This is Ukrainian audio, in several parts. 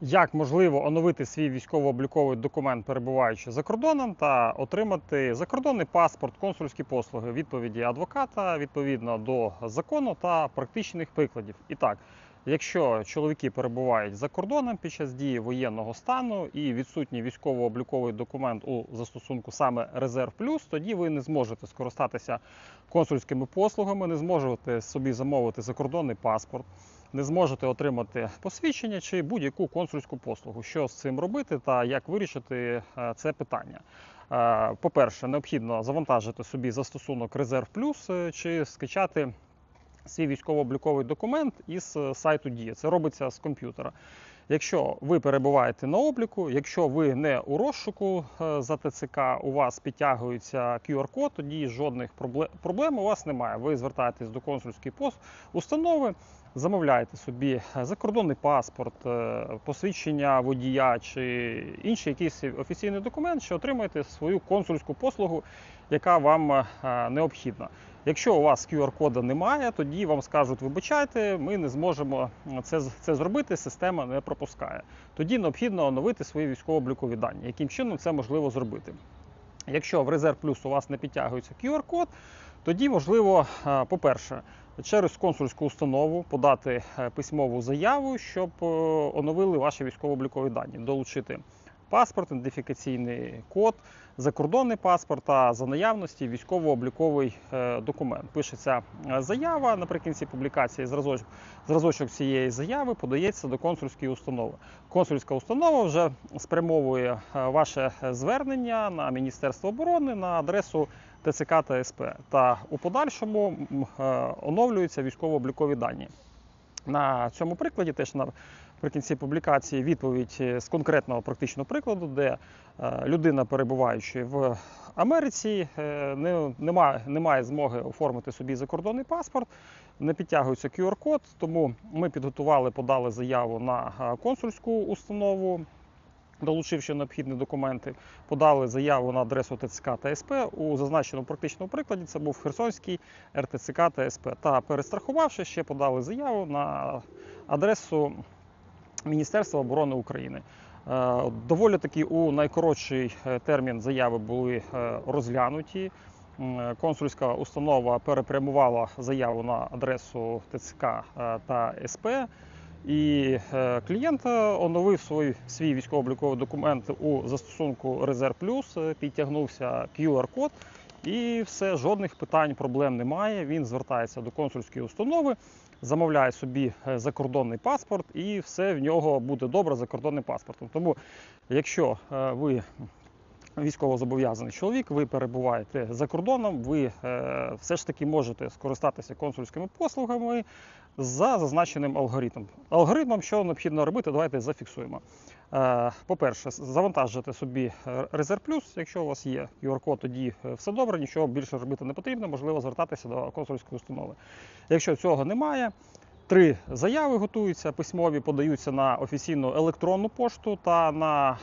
Як можливо оновити свій військово-обліковий документ, перебуваючи за кордоном, та отримати закордонний паспорт, консульські послуги, відповіді адвоката відповідно до закону та практичних прикладів. І так, якщо чоловіки перебувають за кордоном під час дії воєнного стану і відсутній військово-обліковий документ у застосунку саме Резерв Плюс, тоді ви не зможете скористатися консульськими послугами, не зможете собі замовити закордонний паспорт не зможете отримати посвідчення чи будь-яку консульську послугу. Що з цим робити та як вирішити е, це питання? Е, По-перше, необхідно завантажити собі застосунок Резерв Плюс е, чи скачати свій військово-обліковий документ із сайту Дія. Це робиться з комп'ютера. Якщо ви перебуваєте на обліку, якщо ви не у розшуку е, за ТЦК, у вас підтягується QR-код, тоді жодних пробле- проблем у вас немає. Ви звертаєтесь до консульської установи, замовляєте собі е, закордонний паспорт, е, посвідчення водія чи інший якийсь офіційний документ, що отримаєте свою консульську послугу, яка вам необхідна. Якщо у вас QR-кода немає, тоді вам скажуть, вибачайте, ми не зможемо це, це зробити, система не пропускає. Тоді необхідно оновити свої військово-облікові дані. Яким чином це можливо зробити? Якщо в Резерв Плюс у вас не підтягується QR-код, тоді можливо, е, по-перше, через консульську установу подати е, письмову заяву, щоб е, оновили ваші військово-облікові дані, долучити паспорт, ідентифікаційний код, закордонний паспорт та за наявності військово-обліковий е, документ. Пишеться е, заява наприкінці публікації. Зразочок, зразочок цієї заяви подається до консульської установи. Консульська установа вже спрямовує е, ваше звернення на Міністерство оборони на адресу ТЦК та СП. Та у подальшому оновлюються військово-облікові дані. На цьому прикладі теж наприкінці публікації відповідь е, з конкретного практичного прикладу, де е, людина, перебуваючи в Америці, е, не, немає, немає змоги оформити собі закордонний паспорт, не підтягується QR-код, тому ми підготували, подали заяву на консульську установу. Долучивши необхідні документи, подали заяву на адресу ТЦК та СП. У зазначеному практичному прикладі це був Херсонський РТЦК та СП. Та перестрахувавши, ще подали заяву на адресу Міністерства оборони України. Е, Доволі таки у найкоротший е, термін заяви були е, розглянуті. Консульська установа перепрямувала заяву на адресу ТЦК та СП. І е, клієнт е, оновив свій, свій військово-обліковий документ у застосунку Резерв Плюс, е, підтягнувся QR-код, і все, жодних питань, проблем немає. Він звертається до консульської установи, замовляє собі закордонний паспорт, і все в нього буде добре закордонним паспортом. Тому, якщо ви військовозобов'язаний чоловік, ви перебуваєте за кордоном, ви е, все ж таки можете скористатися консульськими послугами за зазначеним алгоритмом. Алгоритмом, що необхідно робити, давайте зафіксуємо. Е, По-перше, завантажити собі е, Резерв Плюс. Якщо у вас є QR-код, тоді все добре, нічого більше робити не потрібно, можливо звертатися до консульської установи. Якщо цього немає, Три заяви готуються, письмові подаються на офіційну електронну пошту та на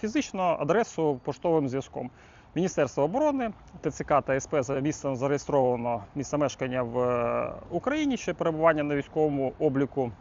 фізичну адресу поштовим зв'язком. Міністерство оборони, ТЦК та СП за місцем зареєстровано місце мешкання в е, Україні, ще перебування на військовому обліку